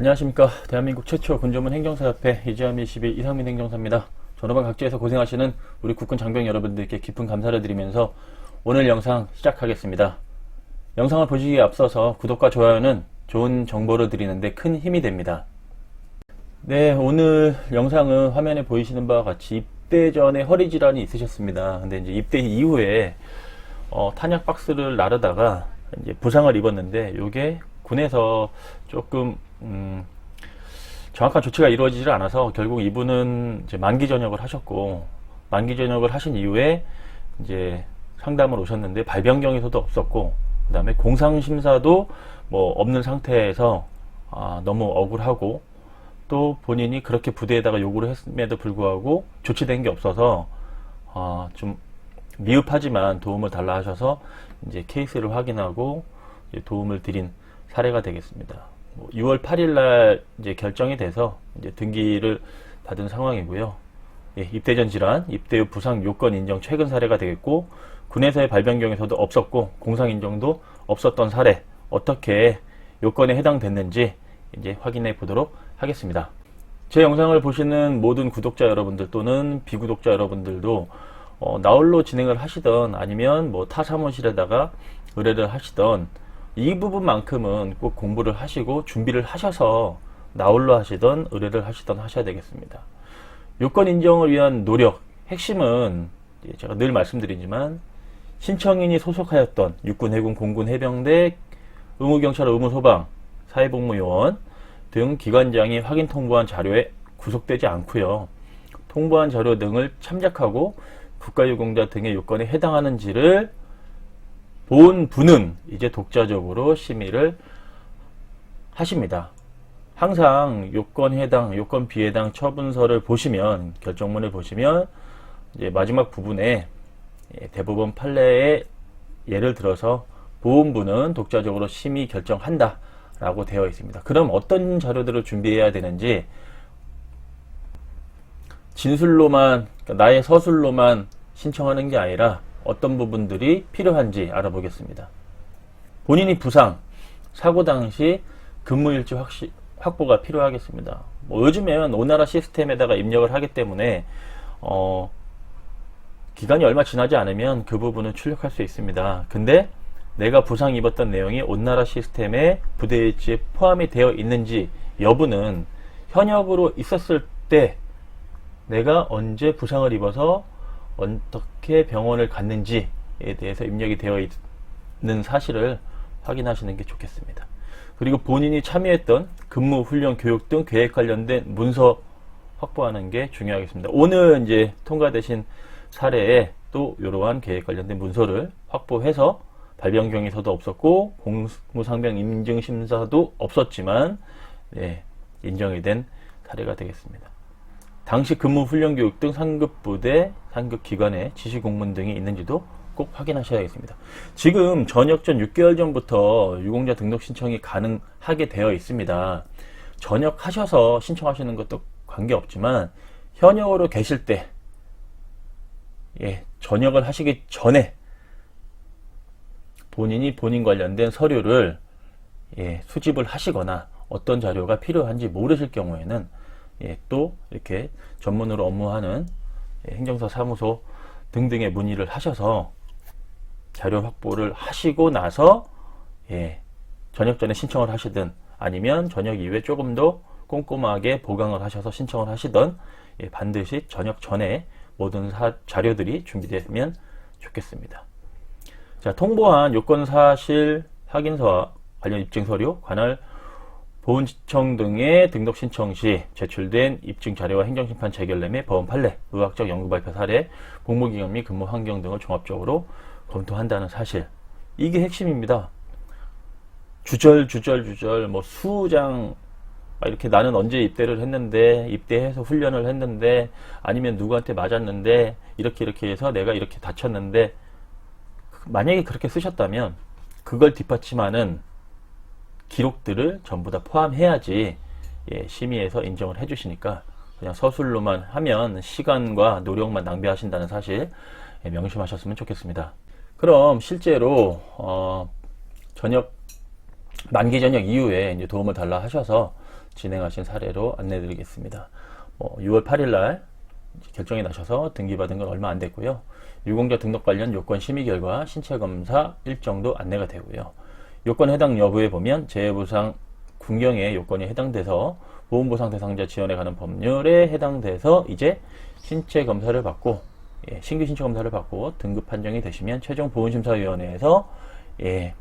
안녕하십니까. 대한민국 최초 군조문 행정사협회 이재함 22 이상민 행정사입니다. 전후반 각지에서 고생하시는 우리 국군 장병 여러분들께 깊은 감사를 드리면서 오늘 영상 시작하겠습니다. 영상을 보시기에 앞서서 구독과 좋아요는 좋은 정보를 드리는데 큰 힘이 됩니다. 네, 오늘 영상은 화면에 보이시는 바와 같이 입대 전에 허리 질환이 있으셨습니다. 근데 이제 입대 이후에 어, 탄약 박스를 나르다가 이제 부상을 입었는데 요게 군에서 조금 음, 정확한 조치가 이루어지질 않아서 결국 이분은 이제 만기 전역을 하셨고 만기 전역을 하신 이후에 이제 상담을 오셨는데 발병경에서도 없었고 그 다음에 공상 심사도 뭐 없는 상태에서 아, 너무 억울하고 또 본인이 그렇게 부대에다가 요구를 했음에도 불구하고 조치된 게 없어서 아, 좀 미흡하지만 도움을 달라 하셔서 이제 케이스를 확인하고 이제 도움을 드린 사례가 되겠습니다. 뭐 6월 8일 날 이제 결정이 돼서 이제 등기를 받은 상황이고요. 예, 입대 전 질환, 입대 후 부상 요건 인정 최근 사례가 되겠고 군에서의 발병경에서도 없었고 공상 인정도 없었던 사례 어떻게 요건에 해당됐는지 이제 확인해 보도록 하겠습니다. 제 영상을 보시는 모든 구독자 여러분들 또는 비구독자 여러분들도 어, 나홀로 진행을 하시던 아니면 뭐 타 사무실에다가 의뢰를 하시던 이 부분만큼은 꼭 공부를 하시고 준비를 하셔서 나홀로 하시던 의뢰를 하시던 하셔야 되겠습니다. 요건 인정을 위한 노력 핵심은 제가 늘 말씀드리지만 신청인이 소속하였던 육군, 해군, 공군, 해병대, 의무경찰, 의무소방, 사회복무요원 등 기관장이 확인 통보한 자료에 구속되지 않고요. 통보한 자료 등을 참작하고 국가유공자 등의 요건에 해당하는지를 본 분은 이제 독자적으로 심의를 하십니다. 항상 요건 해당, 요건 비해당 처분서를 보시면 결정문을 보시면 이제 마지막 부분에 예, 대법원 판례에 예를 들어서 보험부는 독자적으로 심의 결정한다 라고 되어 있습니다. 그럼 어떤 자료들을 준비해야 되는지 진술로만 그러니까 나의 서술로만 신청하는 게 아니라 어떤 부분들이 필요한지 알아보겠습니다. 본인이 부상, 사고 당시 근무일지 확시, 확보가 필요하겠습니다. 뭐 요즘엔 오나라 시스템에다가 입력을 하기 때문에 어, 기간이 얼마 지나지 않으면 그 부분은 출력할 수 있습니다. 근데 내가 부상 입었던 내용이 온나라 시스템에 부대일지에 포함이 되어 있는지 여부는 현역으로 있었을 때 내가 언제 부상을 입어서 어떻게 병원을 갔는지에 대해서 입력이 되어 있는 사실을 확인하시는 게 좋겠습니다. 그리고 본인이 참여했던 근무, 훈련, 교육 등 계획 관련된 문서 확보하는 게 중요하겠습니다. 오늘 이제 통과되신 사례에 또 이러한 계획 관련된 문서를 확보해서 발병경에서도 없었고 공무상병 인증 심사도 없었지만 네, 인정이 된 사례가 되겠습니다. 당시 근무 훈련 교육 등 상급 부대, 상급 기관에 지시 공문 등이 있는지도 꼭 확인하셔야겠습니다. 지금 전역 전 6개월 전부터 유공자 등록 신청이 가능하게 되어 있습니다. 전역하셔서 신청하시는 것도 관계없지만 현역으로 계실 때 예, 전역을 하시기 전에 본인이 본인 관련된 서류를 예, 수집을 하시거나 어떤 자료가 필요한지 모르실 경우에는 예, 또 이렇게 전문으로 업무하는 예, 행정사 사무소 등등의 문의를 하셔서 자료 확보를 하시고 나서 예, 전역 전에 신청을 하시든 아니면 전역 이후에 조금 더 꼼꼼하게 보강을 하셔서 신청을 하시던 예, 반드시 전역 전에 모든 사, 자료들이 준비되면 좋겠습니다. 자, 통보한 요건 사실 확인서와 관련 입증 서류, 관할 보훈지청 등의 등록 신청 시 제출된 입증 자료와 행정심판 재결례 및 법원 판례, 의학적 연구 발표 사례, 복무기간 및 근무 환경 등을 종합적으로 검토한다는 사실. 이게 핵심입니다. 주절, 주절, 주절, 뭐 수장, 막 이렇게 나는 언제 입대를 했는데, 입대해서 훈련을 했는데, 아니면 누구한테 맞았는데, 이렇게 이렇게 해서 내가 이렇게 다쳤는데, 만약에 그렇게 쓰셨다면, 그걸 뒷받침하는 기록들을 전부 다 포함해야지 예, 심의에서 인정을 해주시니까 그냥 서술로만 하면 시간과 노력만 낭비하신다는 사실 예, 명심하셨으면 좋겠습니다. 그럼 실제로 어, 전역 만기 전역 이후에 이제 도움을 달라 하셔서 진행하신 사례로 안내드리겠습니다. 뭐 6월 8일 날 결정이 나셔서 등기받은 건 얼마 안 됐고요. 유공자 등록 관련 요건 심의 결과 신체 검사 일정도 안내가 되고요. 요건 해당 여부에 보면 재해보상 군경의 요건이 해당돼서 보험보상 대상자 지원에 관한 법률에 해당돼서 이제 신체 검사를 받고 예, 신규 신체 검사를 받고 등급 판정이 되시면 최종 보험심사위원회에서 예,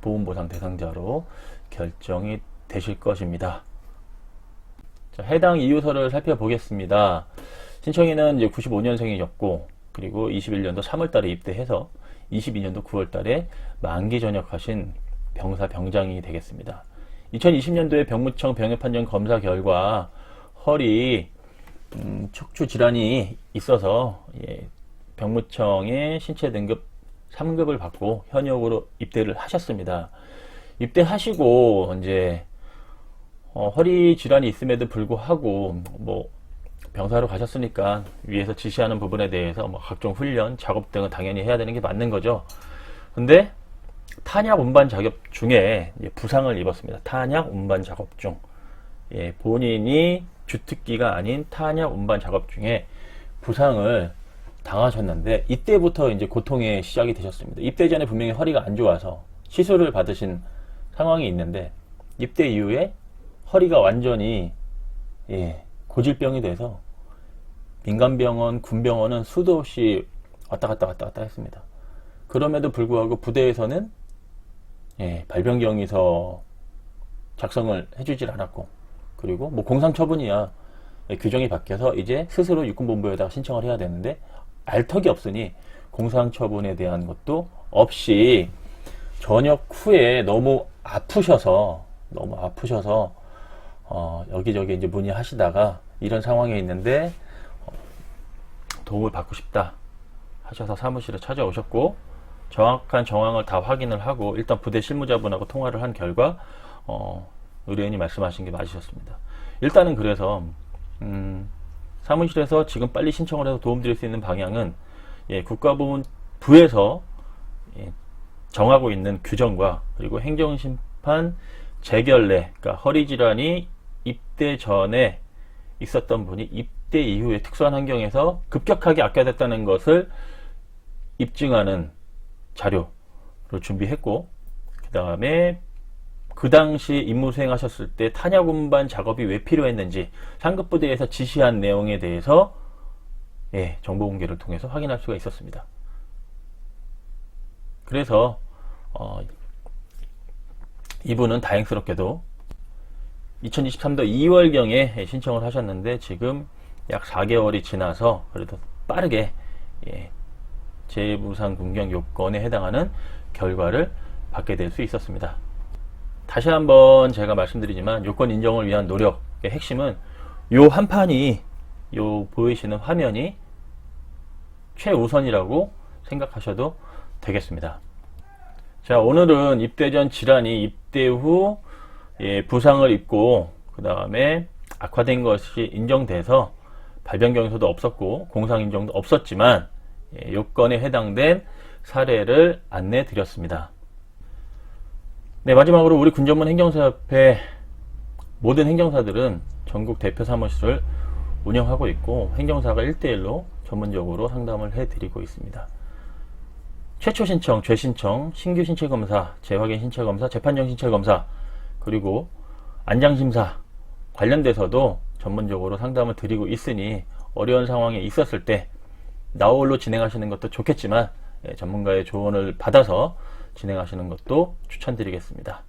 보험보상 대상자로 결정이 되실 것입니다. 자, 해당 이유서를 살펴보겠습니다. 신청인은 이제 95년생이었고, 그리고 21년도 3월 달에 입대해서 22년도 9월 달에 만기 전역하신 병사 병장이 되겠습니다. 2020년도에 병무청 병역 판정 검사 결과 허리 음, 척추 질환이 있어서 예, 병무청의 신체 등급 3급을 받고 현역으로 입대를 하셨습니다. 입대하시고 이제 어, 허리 질환이 있음에도 불구하고 뭐 병사로 가셨으니까 위에서 지시하는 부분에 대해서 뭐 각종 훈련, 작업 등은 당연히 해야 되는 게 맞는 거죠. 근데 탄약 운반 작업 중에 부상을 입었습니다. 탄약 운반 작업 중 예, 본인이 주특기가 아닌 탄약 운반 작업 중에 부상을 당하셨는데 이때부터 이제 고통의 시작이 되셨습니다. 입대 전에 분명히 허리가 안 좋아서 시술을 받으신 상황이 있는데 입대 이후에 허리가 완전히 예, 고질병이 돼서 민간병원, 군병원은 수도 없이 왔다 갔다 왔다 갔다 했습니다. 그럼에도 불구하고 부대에서는 예, 발병 경위서 작성을 해주질 않았고 그리고 뭐 공상 처분이야. 예, 규정이 바뀌어서 이제 스스로 육군본부에다가 신청을 해야 되는데 알턱이 없으니 공상 처분에 대한 것도 없이 전역 후에 너무 아프셔서 너무 아프셔서 어, 여기저기 이제 문의하시다가 이런 상황에 있는데 어, 도움을 받고 싶다 하셔서 사무실에 찾아오셨고 정확한 정황을 다 확인을 하고 일단 부대 실무자분하고 통화를 한 결과 어, 의뢰인이 말씀하신 게 맞으셨습니다. 일단은 그래서 음, 사무실에서 지금 빨리 신청을 해서 도움드릴 수 있는 방향은 예, 국가보훈부에서 예, 정하고 있는 규정과 그리고 행정심판 재결례, 그러니까 허리 질환이 입대 전에 있었던 분이 입대 이후에 특수한 환경에서 급격하게 악화됐다는 것을 입증하는 자료를 준비했고 그 다음에 그 당시 임무 수행하셨을 때 탄약 운반 작업이 왜 필요했는지 상급 부대에서 지시한 내용에 대해서 예, 정보 공개를 통해서 확인할 수가 있었습니다. 그래서 어, 이분은 다행스럽게도 2023도 2월경에 신청을 하셨는데 지금 약 4개월이 지나서 그래도 빠르게 예, 재부상 군경 요건에 해당하는 결과를 받게 될 수 있었습니다. 다시 한번 제가 말씀드리지만 요건 인정을 위한 노력의 핵심은 요 한 판이 요 보이시는 화면이 최우선이라고 생각하셔도 되겠습니다. 자, 오늘은 입대 전 질환이 입대 후 예, 부상을 입고 그 다음에 악화된 것이 인정돼서 발병 경소도 없었고 공상 인정도 없었지만 예, 요건에 해당된 사례를 안내 드렸습니다. 네, 마지막으로 우리 군전문 행정사협회 모든 행정사들은 전국 대표 사무실을 운영하고 있고 행정사가 1대1로 전문적으로 상담을 해드리고 있습니다. 최초 신청, 재신청, 신규 신체 검사, 재확인 신체 검사, 재판정 신체 검사, 그리고 안장 심사 관련돼서도 전문적으로 상담을 드리고 있으니 어려운 상황에 있었을 때 나홀로 진행하시는 것도 좋겠지만 예, 전문가의 조언을 받아서 진행하시는 것도 추천드리겠습니다.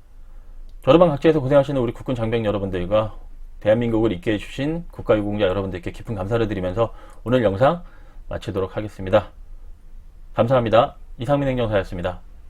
저러방 각지에서 고생하시는 우리 국군 장병 여러분들과 대한민국을 있게 해주신 국가유공자 여러분들께 깊은 감사를 드리면서 오늘 영상 마치도록 하겠습니다. 감사합니다. 이상민 행정사였습니다.